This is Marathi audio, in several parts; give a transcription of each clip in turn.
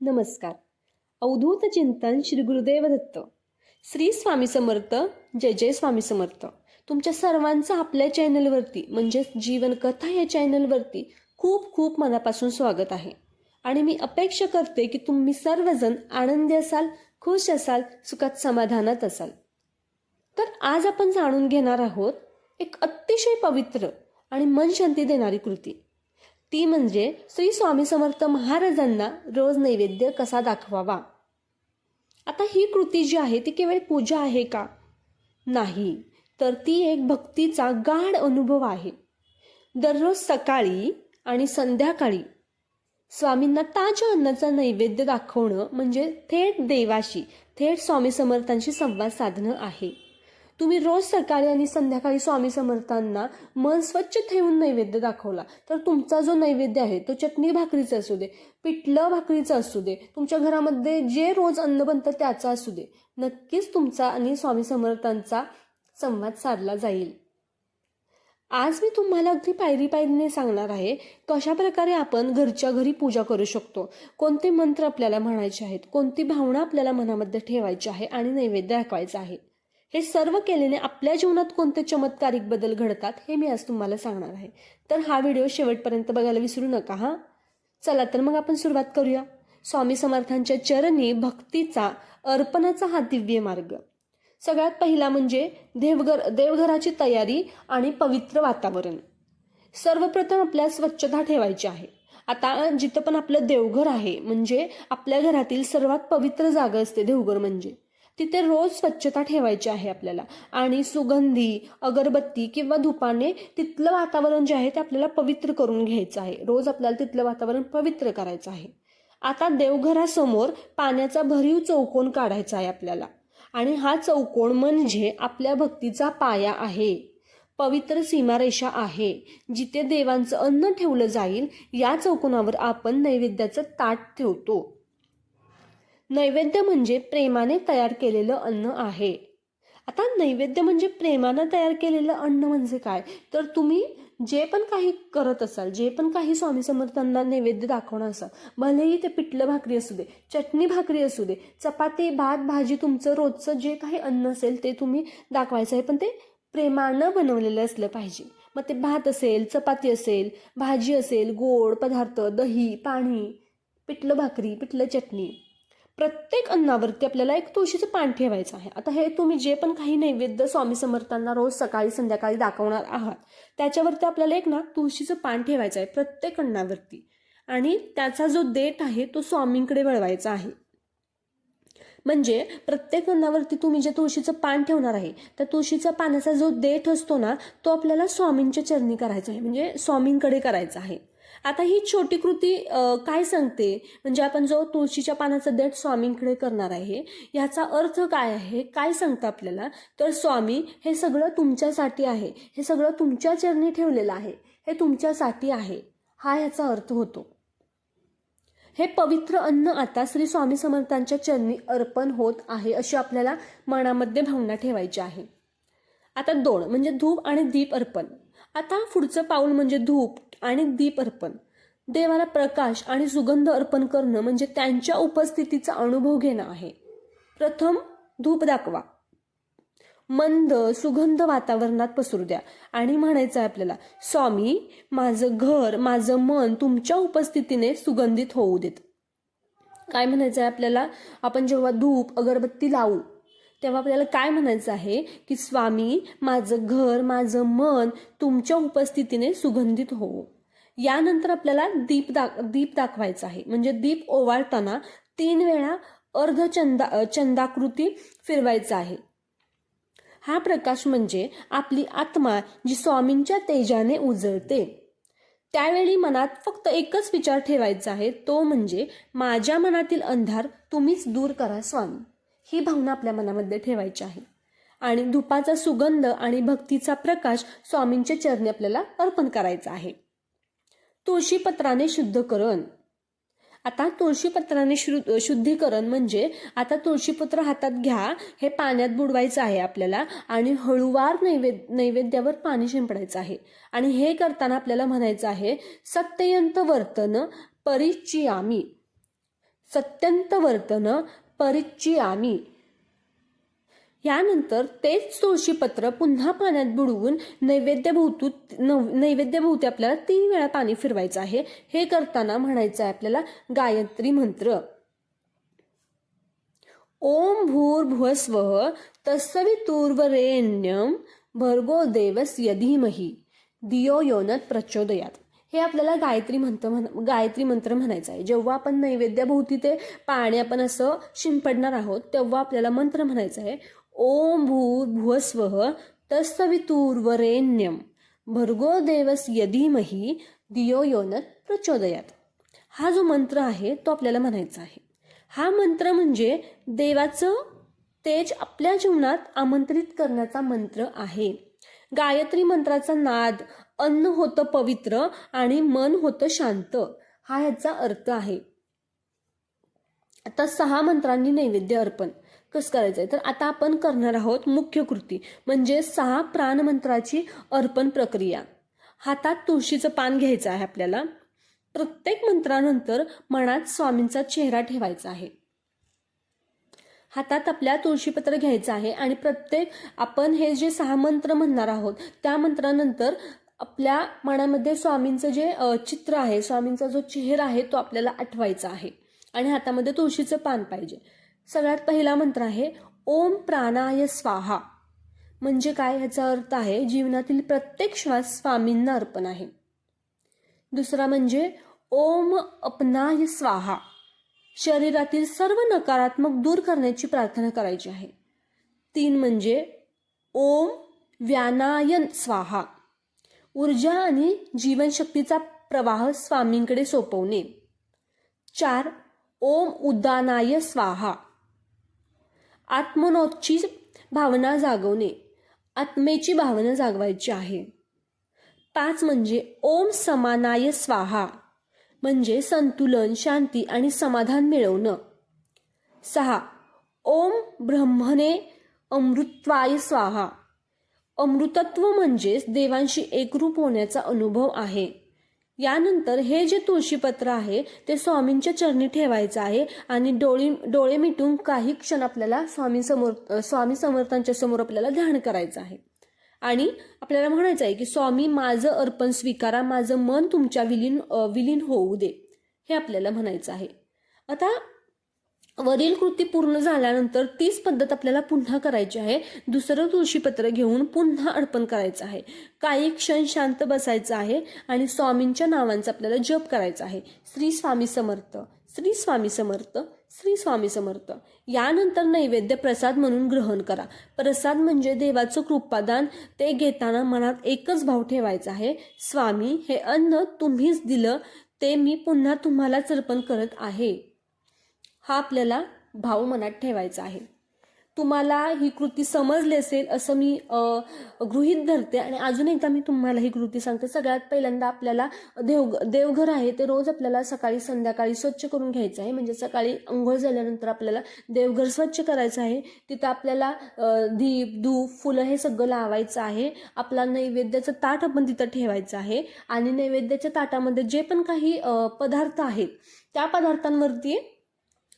नमस्कार. अवधूत चिंतन श्री गुरुदेव दत्त. श्री स्वामी समर्थ जय जय स्वामी समर्थ. तुमच्या सर्वांचं आपल्या चॅनलवरती म्हणजेच जीवनकथा या चॅनलवरती खूप खूप मनापासून स्वागत आहे. आणि मी अपेक्षा करते की तुम्ही सर्वजण आनंदी असाल खुश असाल सुखात समाधानात असाल. तर आज आपण जाणून घेणार आहोत एक अतिशय पवित्र आणि मन शांती देणारी कृती. ती म्हणजे श्री स्वामी समर्थ महाराजांना रोज नैवेद्य कसा दाखवावा? आता ही कृती जी आहे ती केवळ पूजा आहे का? नाही. तर ती एक भक्तीचा गाढ अनुभव आहे. दररोज सकाळी आणि संध्याकाळी स्वामींना ताज्या अन्नाचा नैवेद्य दाखवणं म्हणजे थेट देवाशी थेट स्वामी समर्थांशी संवाद साधणं आहे. तुम्ही रोज सकाळी आणि संध्याकाळी स्वामी समर्थांना मन स्वच्छ ठेवून नैवेद्य दाखवला. तर तुमचा जो नैवेद्य आहे तो चटणी भाकरीचा असू दे पिठलं भाकरीचं असू दे तुमच्या घरामध्ये जे रोज अन्न बनतं त्याचं असू दे नक्कीच तुमचा आणि स्वामी समर्थांचा संवाद साधला जाईल. आज मी तुम्हाला अगदी पायरी पायरीने सांगणार आहे कशा प्रकारे आपण घरच्या घरी पूजा करू शकतो. कोणते मंत्र आपल्याला म्हणायचे आहेत? कोणती भावना आपल्याला मनामध्ये ठेवायची आहे आणि नैवेद्य दाखवायचं आहे? हे सर्व केल्याने आपल्या जीवनात कोणते चमत्कारिक बदल घडतात हे मी आज तुम्हाला सांगणार आहे. तर हा व्हिडिओ शेवटपर्यंत बघायला विसरू नका हा? चला तर मग आपण सुरुवात करूया. स्वामी समर्थांच्या चरणी भक्तीचा अर्पणाचा हा दिव्य मार्ग. सगळ्यात पहिला म्हणजे देवघर देवघराची तयारी आणि पवित्र वातावरण. सर्वप्रथम आपल्या स्वच्छता ठेवायची आहे. आता जिथं पण आपलं देवघर आहे म्हणजे आपल्या घरातील सर्वात पवित्र जागा असते देवघर म्हणजे. तिथे रोज स्वच्छता ठेवायची आहे आपल्याला. आणि सुगंधी अगरबत्ती किंवा धुपाने तिथलं वातावरण जे आहे ते आपल्याला पवित्र करून घ्यायचं आहे. रोज आपल्याला तिथलं वातावरण पवित्र करायचं आहे. आता देवघरासमोर पाण्याचा भरीव चौकोन काढायचा आहे आपल्याला. आणि हा चौकोन म्हणजे आपल्या भक्तीचा पाया आहे. पवित्र सीमारेषा आहे. जिथे देवांचं अन्न ठेवलं जाईल या चौकोनावर आपण नैवेद्याचं ताट ठेवतो. नैवेद्य म्हणजे प्रेमाने तयार केलेलं अन्न आहे. आता नैवेद्य म्हणजे प्रेमानं तयार केलेलं अन्न म्हणजे काय? तर तुम्ही जे पण काही करत असाल जे पण काही स्वामी समर्थांना नैवेद्य दाखवणं असाल भलेही ते पिठलं भाकरी असू दे चटणी भाकरी असू दे चपाती भात भाजी तुमचं रोजचं जे काही अन्न असेल ते तुम्ही दाखवायचं आहे पण ते प्रेमानं बनवलेलं असलं पाहिजे. मग ते भात असेल चपाती असेल भाजी असेल गोड पदार्थ दही पाणी पिठलं भाकरी पिठलं चटणी प्रत्येक अन्नावरती आपल्याला एक तुळशीचं पान ठेवायचं आहे. आता हे तुम्ही जे पण काही नैवेद्य स्वामी समर्थांना रोज सकाळी संध्याकाळी दाखवणार आहात त्याच्यावरती आपल्याला एक ना तुळशीचं पान ठेवायचं आहे प्रत्येक अन्नावरती. आणि त्याचा जो देठ आहे तो स्वामींकडे वळवायचा आहे. म्हणजे प्रत्येक अन्नावरती तुम्ही जे तुळशीचं पान ठेवणार आहे त्या तुळशीचा पानाचा जो देठ असतो ना तो आपल्याला स्वामींच्या चरणी करायचा आहे. म्हणजे स्वामींकडे करायचा आहे. आता ही छोटी कृती काय सांगते? म्हणजे आपण जो तुळशीच्या पानाचा देठ स्वामींकडे करणार आहे ह्याचा अर्थ काय आहे? काय सांगतं आपल्याला? तर स्वामी हे सगळं तुमच्यासाठी आहे. हे सगळं तुमच्या चरणी ठेवलेलं आहे. हे तुमच्यासाठी आहे. हा ह्याचा अर्थ होतो. हे पवित्र अन्न आता श्री स्वामी समर्थांच्या चरणी अर्पण होत आहे अशी आपल्याला मनामध्ये भावना ठेवायची आहे. आता दोन म्हणजे धूप आणि दीप अर्पण. आता पुढचं पाऊल म्हणजे धूप. आणि दीप अर्पण. देवाला प्रकाश आणि सुगंध अर्पण करणं म्हणजे त्यांच्या उपस्थितीचा अनुभव घेणं आहे. प्रथम धूप दाखवा. मंद सुगंध वातावरणात पसरू द्या. आणि म्हणायचं आहे आपल्याला स्वामी माझं घर माझं मन तुमच्या उपस्थितीने सुगंधित होऊ देत. काय म्हणायचं आहे आपल्याला? आपण जेव्हा धूप अगरबत्ती लावू तेव्हा आपल्याला काय म्हणायचं आहे की स्वामी माझं घर माझं मन तुमच्या उपस्थितीने सुगंधित होवो. यानंतर आपल्याला दीप दाख दीप दाखवायचा आहे. म्हणजे दीप ओवाळताना तीन वेळा अर्धचंदा चंदाकृती फिरवायचा आहे. हा प्रकाश म्हणजे आपली आत्मा जी स्वामींच्या तेजाने उजळते. त्यावेळी मनात फक्त एकच विचार ठेवायचा आहे तो म्हणजे माझ्या मनातील अंधार तुम्हीच दूर करा स्वामी. ही भावना आपल्या मनामध्ये ठेवायची आहे. आणि धुपाचा सुगंध आणि भक्तीचा प्रकाश स्वामींच्या चरणी आपल्याला अर्पण करायचा आहे. तुळशीपत्राने शुद्धकरण. आता तुळशीपत्राने शु शुद्धीकरण म्हणजे आता तुळशीपत्र हातात घ्या हे पाण्यात बुडवायचं आहे आपल्याला आणि हळूवार नैवेद नैवेद्यावर पाणी शिंपडायचं आहे. आणि हे करताना आपल्याला म्हणायचं आहे सत्ययंत वर्तन परिचियामी. सत्यंत वर्तन परिचियामी यानंतर तेच तुळशीपत्र पुन्हा पाण्यात बुडवून नैवेद्यभोवतू नव नैवेद्यभोवती आपल्याला तीन वेळा पाणी फिरवायचं आहे. हे करताना म्हणायचं आहे आपल्याला गायत्री मंत्र. ओम भूर्भुवस्व तत्सवितुर्वरेण्यम भर्गो देवस यधीमही दियो योनत प्रचोदयात. हे आपल्याला गायत्री मंत्र म्हण गायत्री मंत्र म्हणायचं आहे. जेव्हा आपण नैवेद्याभोवती ते पाणी आपण असं शिंपडणार आहोत तेव्हा आपल्याला मंत्र म्हणायचं आहे ओम भू भुवस्व तस्तवितुर्वरेण्यम भर्गो देवस यधीमही दियो योनत प्रचोदयात. हा जो मंत्र आहे तो आपल्याला म्हणायचा आहे. हा मंत्र म्हणजे देवाचं तेज आपल्या जीवनात आमंत्रित करण्याचा मंत्र आहे. गायत्री मंत्राचा नाद अन्न होतं पवित्र आणि मन होतं शांत. हा ह्याचा अर्थ आहे. आता सहा मंत्रांनी नैवेद्य अर्पण. कसं करायचं आहे तर आता आपण करणार आहोत मुख्य कृती म्हणजे सहा प्राणमंत्राची अर्पण प्रक्रिया. हातात तुळशीचं पान घ्यायचं आहे आपल्याला. प्रत्येक मंत्रानंतर मनात स्वामींचा चेहरा ठेवायचा आहे. हातात आपल्या तुळशीपत्र घ्यायचं आहे आणि प्रत्येक आपण हे जे सहा मंत्र म्हणणार आहोत त्या मंत्रानंतर आपल्या मनामध्ये स्वामींचं जे चित्र आहे स्वामींचा जो चेहरा आहे तो आपल्याला आठवायचा आहे. आणि हातामध्ये तुळशीचं पान पाहिजे. सगळ्यात पहिला मंत्र आहे ओम प्राणाय स्वाहा. म्हणजे काय? ह्याचा अर्थ आहे जीवनातील प्रत्येक श्वास स्वामींना अर्पण आहे. दुसरा म्हणजे ओम अपनाय स्वाहा. शरीरातील सर्व नकारात्मक दूर करण्याची प्रार्थना करायची आहे. तीन म्हणजे ओम व्यानायन स्वाहा. ऊर्जा आणि जीवनशक्तीचा प्रवाह स्वामींकडे सोपवणे. चार ओम उदानाय स्वाहा. आत्मनोची भावना जागवणे. आत्मेची भावना जागवायची आहे. पाच म्हणजे ओम समानाय स्वाहा म्हणजे संतुलन शांती आणि समाधान मिळवणं. सहा ओम ब्रह्मणे अमृत्वाय स्वाहा. अमृतत्व म्हणजेच देवांशी एकरूप होण्याचा अनुभव आहे. यानंतर हे जे तुळशीपत्र आहे ते स्वामींच्या चरणी ठेवायचं आहे आणि डोळी डोळे मिटून काही क्षण आपल्याला स्वामींसमोर स्वामी समर्थांच्या समोर आपल्याला ध्यान करायचं आहे. आणि आपल्याला म्हणायचं आहे की स्वामी माझं अर्पण स्वीकारा माझं मन तुमच्या विलीन विलीन होऊ दे. हे आपल्याला म्हणायचं आहे. आता वरील कृती पूर्ण झाल्यानंतर तीच पद्धत आपल्याला पुन्हा करायची आहे. दुसरं तुळशीपत्र घेऊन पुन्हा अर्पण करायचं आहे. काही क्षण शांत बसायचं आहे आणि स्वामींच्या नावांचा आपल्याला जप करायचा आहे. श्री स्वामी समर्थ श्री स्वामी समर्थ श्री स्वामी समर्थ. यानंतर नैवेद्य प्रसाद म्हणून ग्रहण करा. प्रसाद म्हणजे देवाचं कृपादान. ते घेताना मनात एकच भाव ठेवायचा आहे. स्वामी हे अन्न तुम्हीच दिलं ते मी पुन्हा तुम्हालाच अर्पण करत आहे. हा आपल्याला भाव मनात ठेवायचा आहे. तुम्हाला ही कृती समजली असेल असं मी गृहित गृहीत धरते आणि अजून एकदा मी तुम्हाला ही कृती सांगते. सगळ्यात पहिल्यांदा आपल्याला देव देवघर आहे ते रोज आपल्याला सकाळी संध्याकाळी स्वच्छ करून घ्यायचं आहे. म्हणजे सकाळी अंघोळ झाल्यानंतर आपल्याला देवघर स्वच्छ करायचं आहे. तिथं आपल्याला दीप धूप फुलं हे सगळं लावायचं आहे. आपला नैवेद्याचं ताट आपण तिथं ठेवायचं आहे. आणि नैवेद्याच्या ताटामध्ये जे पण काही पदार्थ आहेत त्या पदार्थांवरती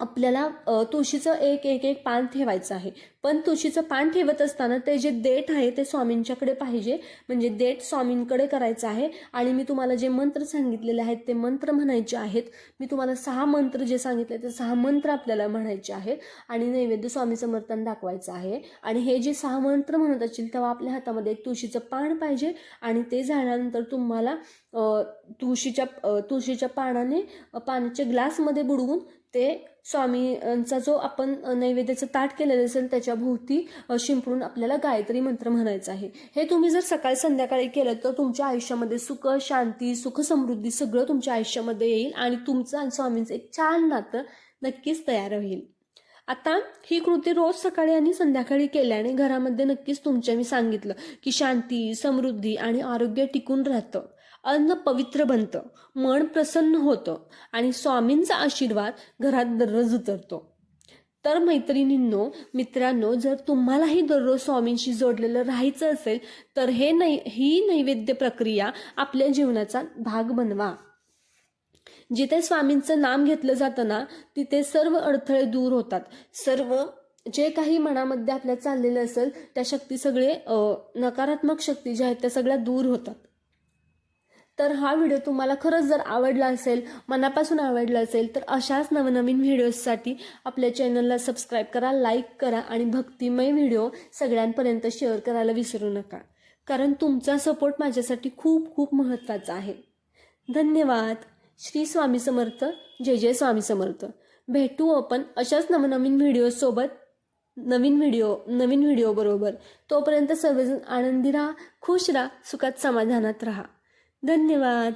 आपल्याला तुळशीचं एक एक एक पान ठेवायचं आहे. पण तुळशीचं पान ठेवत असताना ते जे देठ आहे ते स्वामींच्याकडे पाहिजे. म्हणजे देठ स्वामींकडे करायचं आहे. आणि मी तुम्हाला जे मंत्र सांगितलेले आहेत ते मंत्र म्हणायचे आहेत. मी तुम्हाला सहा मंत्र जे सांगितले ते सहा मंत्र आपल्याला म्हणायचे आहेत. आणि नैवेद्य स्वामी समर्थन दाखवायचं आहे. आणि हे जे सहा मंत्र म्हणत असतील तेव्हा आपल्या हातामध्ये एक तुळशीचं पान पाहिजे. आणि ते झाल्यानंतर तुम्हाला तुळशीच्या तुळशीच्या पानाने पाण्याच्या ग्लासमध्ये बुडवून ते स्वामींचा जो आपण नैवेद्याचं ताट केलेलं असेल त्याच्या भोवती शिंपडून आपल्याला गायत्री मंत्र म्हणायचं आहे. हे तुम्ही जर सकाळी संध्याकाळी केलं तर तुमच्या आयुष्यामध्ये सुख शांती सुख समृद्धी सगळं तुमच्या आयुष्यामध्ये येईल आणि तुमचं आणि स्वामींचं एक छान नातं नक्कीच तयार होईल. आता ही कृती रोज सकाळी आणि संध्याकाळी केल्याने घरामध्ये नक्कीच तुमच्या मी सांगितलं की शांती समृद्धी आणि आरोग्य टिकून राहतं. अन्न पवित्र बनतं. मन प्रसन्न होतं. आणि स्वामींचा आशीर्वाद घरात दररोज उतरतो. तर मैत्रिणींनो मित्रांनो जर तुम्हालाही दररोज स्वामींशी जोडलेलं राहायचं असेल तर हे नै ही नैवेद्य प्रक्रिया आपल्या जीवनाचा भाग बनवा. जिथे स्वामींचं नाम घेतलं जातं ना तिथे सर्व अडथळे दूर होतात. सर्व जे काही मनामध्ये आपल्या चाललेलं असेल त्या शक्ती सगळे नकारात्मक शक्ती ज्या आहेत त्या सगळ्या दूर होतात. तर हा व्हिडिओ तुम्हाला खरंच जर आवडला असेल मनापासून आवडला असेल तर अशाच नवनवीन व्हिडिओजसाठी आपल्या चॅनलला सबस्क्राईब करा लाईक करा आणि भक्तिमय व्हिडिओ सगळ्यांपर्यंत शेअर करायला विसरू नका. कारण तुमचा सपोर्ट माझ्यासाठी खूप खूप महत्त्वाचा आहे. धन्यवाद. श्री स्वामी समर्थ. जय जय स्वामी समर्थ. भेटू आपण अशाच नवनवीन व्हिडिओसोबत नवीन व्हिडिओ नवीन व्हिडिओ बरोबर. तोपर्यंत सर्वजण आनंदी राहा खुश राहा सुखात समाधानात राहा. धन्यवाद.